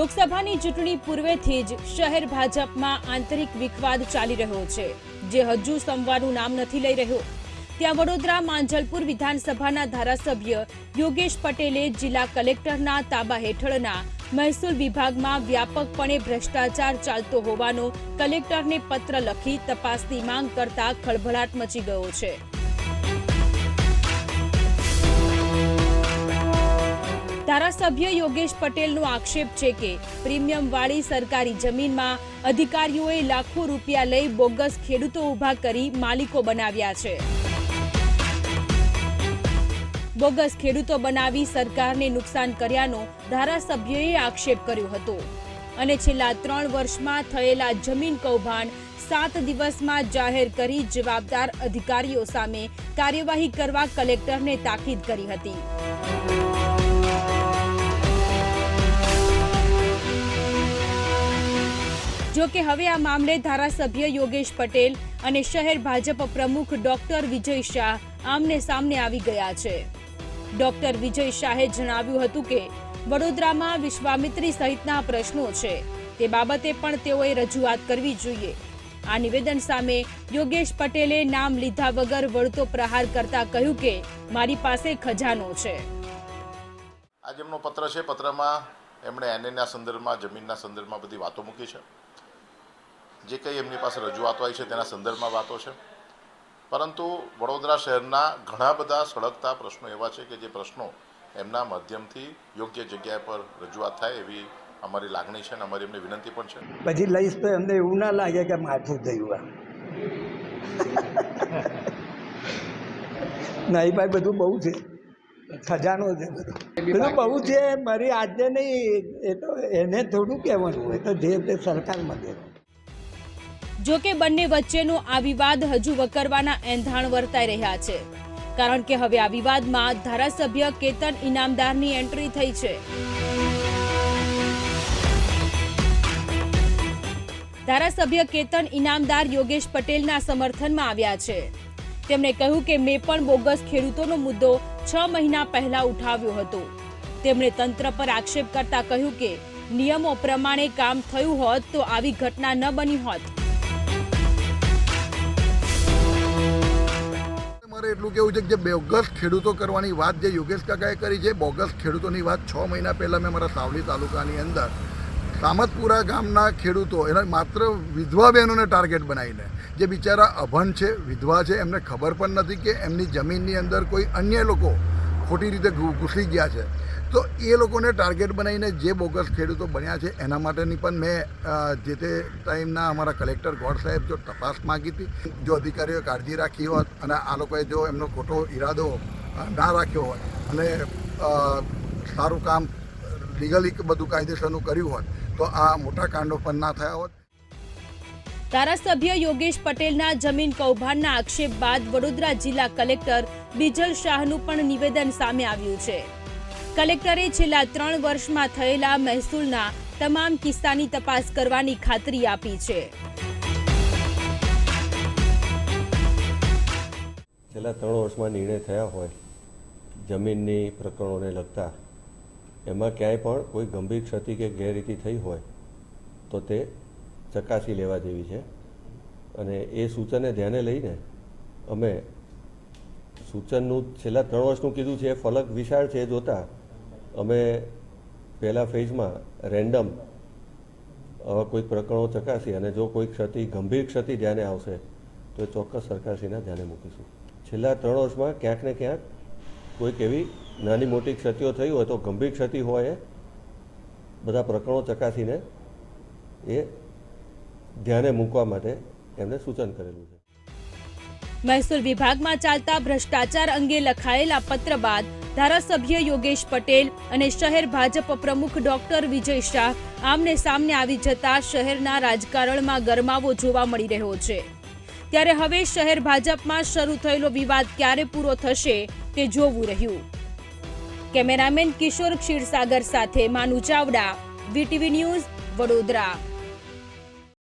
લોકસભાની ચૂંટણી પૂર્વેથી જ શહેર ભાજપમાં આંતરિક વિખવાદ ચાલી રહ્યો છે, જે હજુ સંવાદનું નામ નથી લઈ રહ્યો. ત્યાં વડોદરા માંજલપુર વિધાનસભાના ધારાસભ્ય યોગેશ પટેલે જિલ્લા કલેક્ટરના તાબા હેઠળના મહેસૂલ વિભાગમાં વ્યાપકપણે ભ્રષ્ટાચાર ચાલતો હોવાનો કલેક્ટરને પત્ર લખી તપાસની માંગ કરતા ખળભળાટ મચી ગયો છે. ધારાસભ્ય યોગેશ પટેલનો આક્ષેપ છે કે પ્રીમિયમ વાળી સરકારી જમીનમાં અધિકારીઓએ લાખો રૂપિયા લઈ બોગસ ખેડૂતો ઊભા કરી માલિકો બનાવ્યા છે. બોગસ ખેડૂતો બનાવી સરકારને નુકસાન કર્યાનો ધારાસભ્યએ આક્ષેપ કર્યો હતો. અને છેલ્લા ત્રણ વર્ષમાં થયેલા જમીન કૌભાંડ સાત દિવસમાં જાહેર કરી જવાબદાર અધિકારીઓ સામે કાર્યવાહી કરવા કલેક્ટરને તાકીદ કરી હતી. જો કે હવે આ મામલે ધારાસભ્ય યોગેશ પટેલ અને શહેર ભાજપ પ્રમુખ ડોક્ટર વિજય શાહ આમને સામને આવી ગયા છે. ડોક્ટર વિજય શાહે જણાવ્યું હતું કે, વડોદરામાં વિશ્વામિત્રી સહિતના પ્રશ્નો છે. તે બાબતે પણ તેઓએ રજૂઆત કરવી જોઈએ. આ નિવેદન સામે યોગેશ પટેલે નામ લીધા વગર વળતો પ્રહાર કરતા કહ્યું કે, મારી પાસે ખજાનો છે. આ એમનો પત્ર છે. પત્રમાં એમણે એનએના સંદર્ભમાં, જમીનના સંદર્ભમાં બધી વાતો મૂકી છે. જે કંઈ એમની પાસે રજૂઆતો આવી છે તેના સંદર્ભમાં વાતો છે. પરંતુ વડોદરા શહેરના ઘણા બધા સળગતા પ્રશ્નો એવા છે કે જે પ્રશ્નો એમના માધ્યમથી યોગ્ય જગ્યાએ પર રજૂઆત થાય એવી અમારી લાગણી છે અને અમારી એમની વિનંતી પણ છે. પછી લઈશ તો એમને એવું ના લાગે કે માથું થયું આ. એ ભાઈ બધું બહુ છે. ખજાનો છે બધું. બધું બહુ છે મારી આજે નહીં એ તો એને થોડું કહેવાનું હોય તો જે તે સરકારમાં દે જો કે બંને વચ્ચેનો આ વિવાદ હજુ વકરવાના એંધાણ વર્તાઈ રહ્યા છે. કારણ કે હવે આ વિવાદમાં ધારાસભ્ય કેતન ઇનામદારની એન્ટ્રી થઈ છે. ધારાસભ્ય કેતન ઇનામદાર યોગેશ પટેલના સમર્થનમાં આવ્યા છે. તેમણે કહ્યું કે મેં પણ બોગસ ખેડૂતોનો મુદ્દો છ મહિના પહેલા ઉઠાવ્યો હતો. તેમણે તંત્ર પર આક્ષેપ કરતા કહ્યું કે નિયમો પ્રમાણે કામ થયું હોત તો આવી ઘટના ન બની હોત. મારે એટલું કેવું છે કે જે બોગસ ખેડૂતો કરવાની વાત જે યોગેશ કાકાએ કરી છે, બોગસ ખેડૂતોની વાત છ મહિના પહેલાં મેં મારા સાવલી તાલુકાની અંદર સામતપુરા ગામના ખેડૂતો એના માત્ર વિધવા બહેનોને ટાર્ગેટ બનાવીને, જે બિચારા અભણ છે, વિધવા છે, એમને ખબર પણ નથી કે એમની જમીનની અંદર કોઈ અન્ય લોકો ખોટી રીતે ઘૂસી ગયા છે. તો એ લોકોને ટાર્ગેટ બનાવીને જે બોગસ ખેડૂતો બન્યા છે, એના માટેની પણ મેં જે તે ટાઈમના અમારા કલેક્ટર ગોડ સાહેબ જો તપાસ માગી હતી, જો અધિકારીઓએ કાળજી રાખી હોત અને આ લોકોએ જો એમનો ખોટો ઈરાદો ના રાખ્યો હોત અને સારું કામ લીગલી બધું કાયદેસરનું કર્યું હોત, તો આ મોટા કાંડો પણ ના થયા હોત. ધારાસભ્ય યોગેશ પટેલના જમીન કૌભાંડના આક્ષેપ બાદ વડોદરા જિલ્લા કલેક્ટર બિજલ શાહનું પણ નિવેદન સામે આવ્યું છે. કલેક્ટરે છેલ્લા ત્રણ વર્ષમાં થયેલા મહેસૂલના તમામ કિસ્સાની તપાસ કરવાની ખાતરી આપી છે. છેલ્લા ત્રણ વર્ષમાં નિર્ણય થયા હોય, જમીનની પ્રકરણોને લગતા, એમાં ક્યાંય પણ કોઈ ગંભીર ક્ષતિ કે ગેરરીતિ થઈ હોય, તો તે ચકાસી લેવા જેવી છે. અને એ સૂચનને ધ્યાને લઈને અમે સૂચનનું છેલ્લા ત્રણ વર્ષનું કીધું છે ફલક વિશાળ છે એ જોતાં અમે પહેલા ફેઝમાં રેન્ડમ આવા કોઈક પ્રકરણો ચકાસી અને જો કોઈ ક્ષતિ, ગંભીર ક્ષતિ ધ્યાને આવશે, તો એ ચોક્કસ સરકારશ્રીના ધ્યાને મૂકીશું. છેલ્લા ત્રણ વર્ષમાં ક્યાંક ને ક્યાંક કોઈક એવી નાની મોટી ક્ષતિઓ થઈ હોય તો ગંભીર ક્ષતિ હોય બધા પ્રકરણો ચકાસીને એ ધ્યાને મૂકવા માટે એમને સૂચન કરેલું છે. મહેસૂલ વિભાગમાં ચાલતા ભ્રષ્ટાચાર અંગે લખાયેલા પત્ર બાદ ધારાસભ્ય યોગેશ પટેલ અને શહેર ભાજપ પ્રમુખ ડોક્ટર વિજય શાહ આમને સામને આવી જતા શહેરના રાજકારણમાં ગરમાવો જોવા મળી રહ્યો છે. ત્યારે હવે શહેર ભાજપમાં શરૂ થયેલો વિવાદ ક્યારે પૂરો થશે તે જોવું રહ્યું. કેમેરામેન કિશોર ક્ષીરસાગર સાથે માનુ ચાવડા, વીટીવી ન્યૂઝ, વડોદરા.